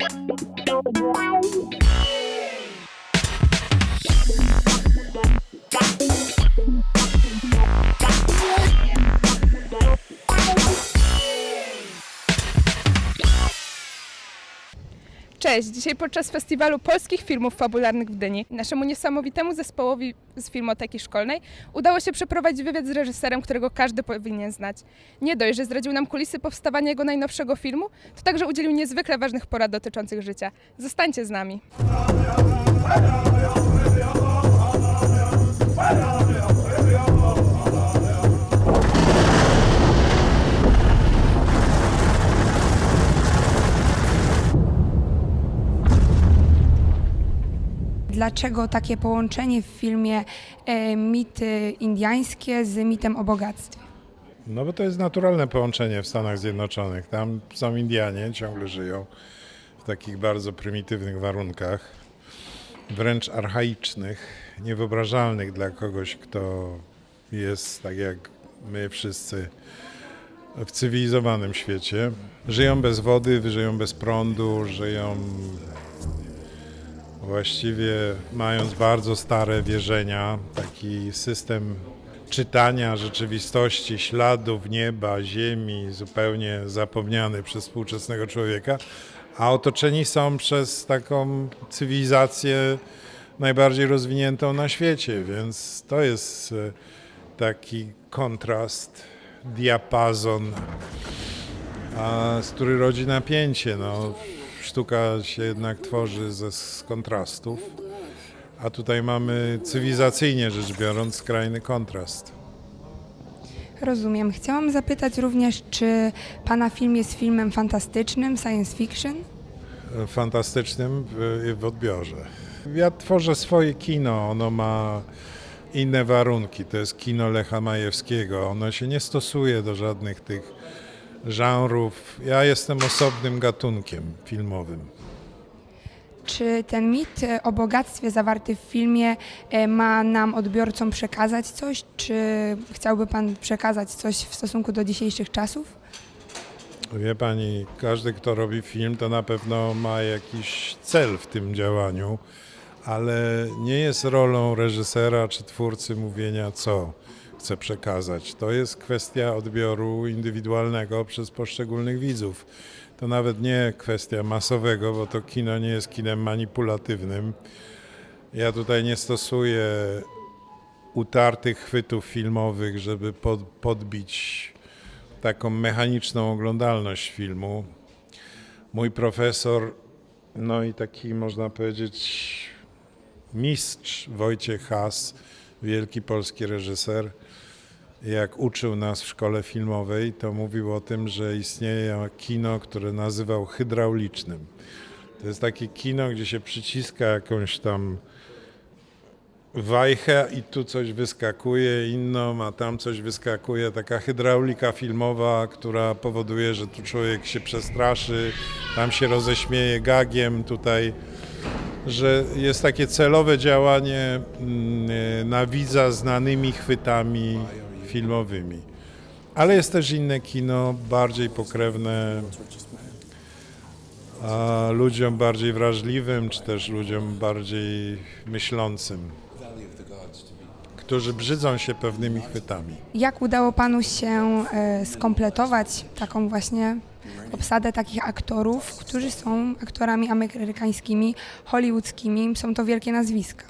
Bye. Cześć! Dzisiaj podczas festiwalu polskich filmów fabularnych w Gdyni naszemu niesamowitemu zespołowi z Filmoteki Szkolnej udało się przeprowadzić wywiad z reżyserem, którego każdy powinien znać. Nie dość, że zdradził nam kulisy powstawania jego najnowszego filmu, to także udzielił niezwykle ważnych porad dotyczących życia. Zostańcie z nami. Dlaczego takie połączenie w filmie e, mity indiańskie z mitem o bogactwie? No bo to jest naturalne połączenie w Stanach Zjednoczonych. Tam są Indianie, ciągle żyją w takich bardzo prymitywnych warunkach, wręcz archaicznych, niewyobrażalnych dla kogoś, kto jest tak jak my wszyscy w cywilizowanym świecie. Żyją bez wody, żyją bez prądu, żyją właściwie mając bardzo stare wierzenia, taki system czytania rzeczywistości, śladów nieba, ziemi, zupełnie zapomniany przez współczesnego człowieka, a otoczeni są przez taką cywilizację najbardziej rozwiniętą na świecie, więc to jest e, taki kontrast, diapazon, z który rodzi napięcie. No, sztuka się jednak tworzy ze, z kontrastów, a tutaj mamy cywilizacyjnie rzecz biorąc skrajny kontrast. Rozumiem. Chciałam zapytać również, czy Pana film jest filmem fantastycznym, science fiction? fantastycznym w, w odbiorze. Ja tworzę swoje kino, ono ma inne warunki. To jest kino Lecha Majewskiego. Ono się nie stosuje do żadnych tych żanrów. Ja jestem osobnym gatunkiem filmowym. Czy ten mit e, o bogactwie zawarty w filmie e, ma nam, odbiorcom, przekazać coś? Czy chciałby Pan przekazać coś w stosunku do dzisiejszych czasów? Wie pani, każdy, kto robi film, to na pewno ma jakiś cel w tym działaniu, ale nie jest rolą reżysera czy twórcy mówienia, co chce przekazać. To jest kwestia odbioru indywidualnego przez poszczególnych widzów. To nawet nie kwestia masowego, bo to kino nie jest kinem manipulatywnym. Ja tutaj nie stosuję utartych chwytów filmowych, żeby pod, podbić taką mechaniczną oglądalność filmu. Mój profesor, no i taki można powiedzieć mistrz Wojciech Has, wielki polski reżyser, jak uczył nas w szkole filmowej, to mówił o tym, że istnieje kino, które nazywał hydraulicznym. To jest takie kino, gdzie się przyciska jakąś tam wajchę i tu coś wyskakuje, inną, a tam coś wyskakuje. Taka hydraulika filmowa, która powoduje, że tu człowiek się przestraszy, tam się roześmieje gagiem, tutaj, że jest takie celowe działanie mm, na widza znanymi chwytami filmowymi. Ale jest też inne kino, bardziej pokrewne ludziom bardziej wrażliwym, czy też ludziom bardziej myślącym którzy brzydzą się pewnymi chwytami. Jak udało Panu się e, skompletować taką właśnie obsadę takich aktorów, którzy są aktorami amerykańskimi, hollywoodzkimi, są to wielkie nazwiska?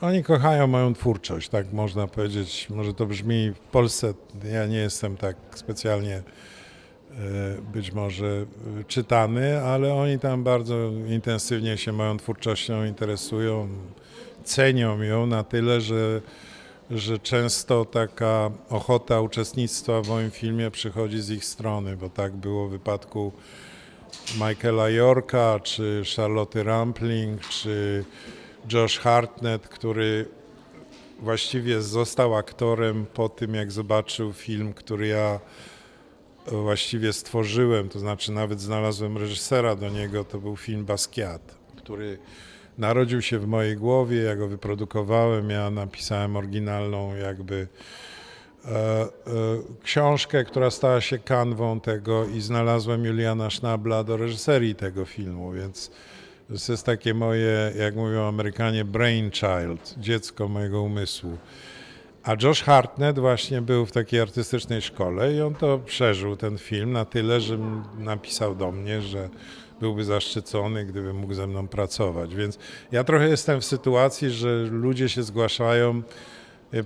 Oni kochają moją twórczość, tak można powiedzieć. Może to brzmi w Polsce, ja nie jestem tak specjalnie być może e, czytany, ale oni tam bardzo intensywnie się moją twórczością interesują, cenią ją na tyle, że, że często taka ochota uczestnictwa w moim filmie przychodzi z ich strony, bo tak było w wypadku Michaela Yorka, czy Charlotte Rampling, czy Josh Hartnett, który właściwie został aktorem po tym, jak zobaczył film, który ja właściwie stworzyłem, to znaczy nawet znalazłem reżysera do niego, to był film Basquiat, który narodził się w mojej głowie, ja go wyprodukowałem, ja napisałem oryginalną jakby e, książkę, która stała się kanwą tego i znalazłem Juliana Schnabla do reżyserii tego filmu, więc to jest takie moje, jak mówią Amerykanie, brainchild, dziecko mojego umysłu. A Josh Hartnett właśnie był w takiej artystycznej szkole i on to przeżył, ten film, na tyle, że napisał do mnie, że byłby zaszczycony, gdyby mógł ze mną pracować. Więc ja trochę jestem w sytuacji, że ludzie się zgłaszają.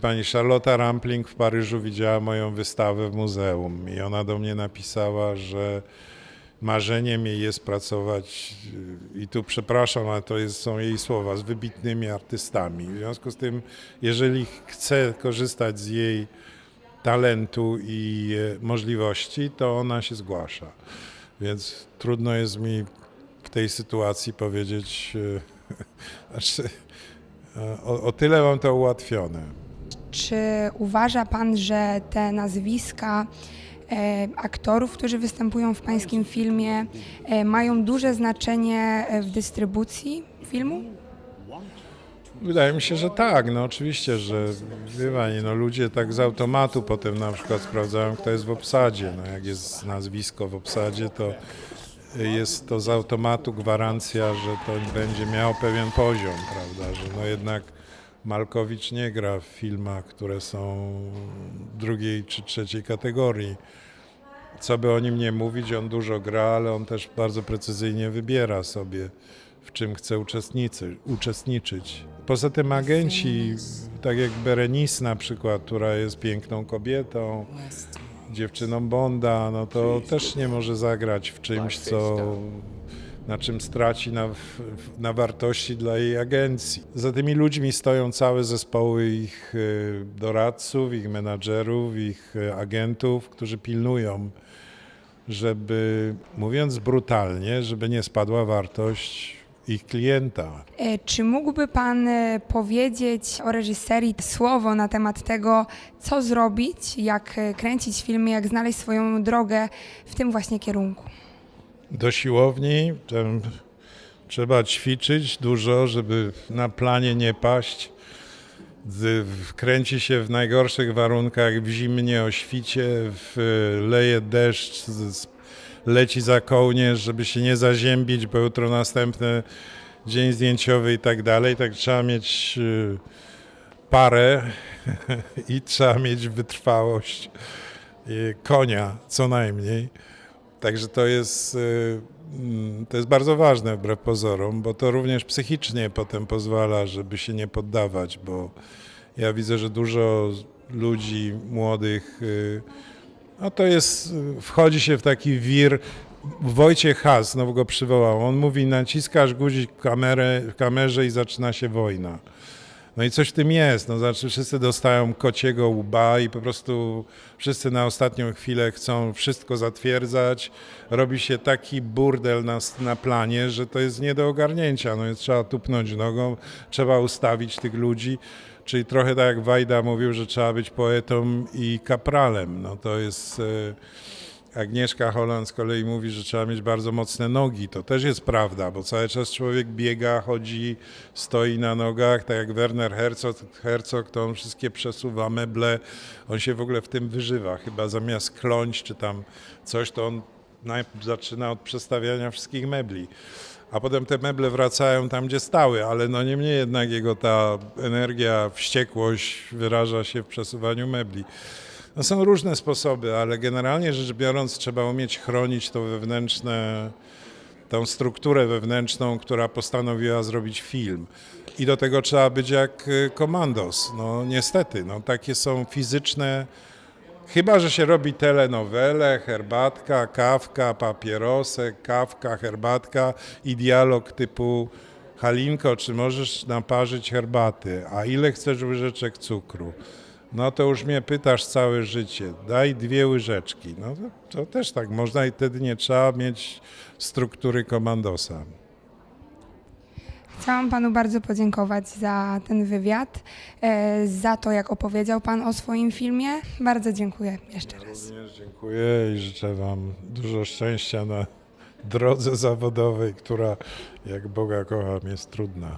Pani Charlotta Rampling w Paryżu widziała moją wystawę w muzeum i ona do mnie napisała, że marzeniem jej jest pracować, i tu przepraszam, ale to jest, są jej słowa, z wybitnymi artystami. W związku z tym, jeżeli chce korzystać z jej talentu i e, możliwości, to ona się zgłasza. Więc trudno jest mi w tej sytuacji powiedzieć, e, znaczy, e, o, o tyle mam to ułatwione. Czy uważa pan, że te nazwiska aktorów, którzy występują w pańskim filmie, e, mają duże znaczenie e, w dystrybucji filmu? Wydaje mi się, że tak. No oczywiście, że pani, no ludzie tak z automatu potem na przykład sprawdzają, kto jest w obsadzie. No jak jest nazwisko w obsadzie, to jest to z automatu gwarancja, że to będzie miało pewien poziom, prawda? Że no jednak Malkowicz nie gra w filmach, które są drugiej czy trzeciej kategorii. Co by o nim nie mówić, on dużo gra, ale on też bardzo precyzyjnie wybiera sobie, w czym chce uczestniczyć. Poza tym agenci, tak jak Berenice na przykład, która jest piękną kobietą, dziewczyną Bonda, no to też nie może zagrać w czymś, co, na czym straci na, na wartości dla jej agencji. Za tymi ludźmi stoją całe zespoły ich y, doradców, ich menadżerów, ich y, agentów, którzy pilnują, żeby, mówiąc brutalnie, żeby nie spadła wartość ich klienta. E, Czy mógłby Pan e, powiedzieć o reżyserii słowo na temat tego, co zrobić, jak e, kręcić filmy, jak znaleźć swoją drogę w tym właśnie kierunku? Do siłowni. Tam trzeba ćwiczyć dużo, żeby na planie nie paść. Kręci się w najgorszych warunkach, w zimnie, o świcie, w, leje deszcz, leci za kołnierz, żeby się nie zaziębić, bo jutro następny dzień zdjęciowy i tak dalej. Tak trzeba mieć y, parę i trzeba mieć wytrwałość y, konia co najmniej. Także to jest, y, mm, to jest bardzo ważne wbrew pozorom, bo to również psychicznie potem pozwala, żeby się nie poddawać, bo ja widzę, że dużo ludzi młodych, y, no to jest, y, wchodzi się w taki wir. Wojciech Has, znowu go przywołał, on mówi naciskasz guzik w, kamerę, w kamerze i zaczyna się wojna. No i coś w tym jest, no znaczy wszyscy dostają kociego łba i po prostu wszyscy na ostatnią chwilę chcą wszystko zatwierdzać. Robi się taki burdel na, na planie, że to jest nie do ogarnięcia. No jest, trzeba tupnąć nogą, trzeba ustawić tych ludzi. Czyli trochę tak jak Wajda mówił, że trzeba być poetą i kapralem. No to jest... e, Agnieszka Holland z kolei mówi, że trzeba mieć bardzo mocne nogi. To też jest prawda, bo cały czas człowiek biega, chodzi, stoi na nogach, tak jak Werner Herzog, Herzog to on wszystkie przesuwa meble, on się w ogóle w tym wyżywa. Chyba zamiast kląć czy tam coś, to on najpierw zaczyna od przestawiania wszystkich mebli. A potem te meble wracają tam, gdzie stały, ale no niemniej jednak jego ta energia, wściekłość wyraża się w przesuwaniu mebli. No są różne sposoby, ale generalnie rzecz biorąc trzeba umieć chronić to wewnętrzne, tą strukturę wewnętrzną, która postanowiła zrobić film. I do tego trzeba być jak y, komandos. No niestety, no takie są fizyczne, chyba że się robi telenowele, herbatka, kawka, papierosek, kawka, herbatka i dialog typu Halinko, czy możesz naparzyć herbaty, a ile chcesz łyżeczek cukru? No to już mnie pytasz całe życie, daj dwie łyżeczki. No to, to też tak można i wtedy nie trzeba mieć struktury komandosa. Chciałam Panu bardzo podziękować za ten wywiad, e, za to, jak opowiedział Pan o swoim filmie. Bardzo dziękuję jeszcze raz. Również dziękuję i życzę Wam dużo szczęścia na drodze zawodowej, która jak Boga kocham jest trudna.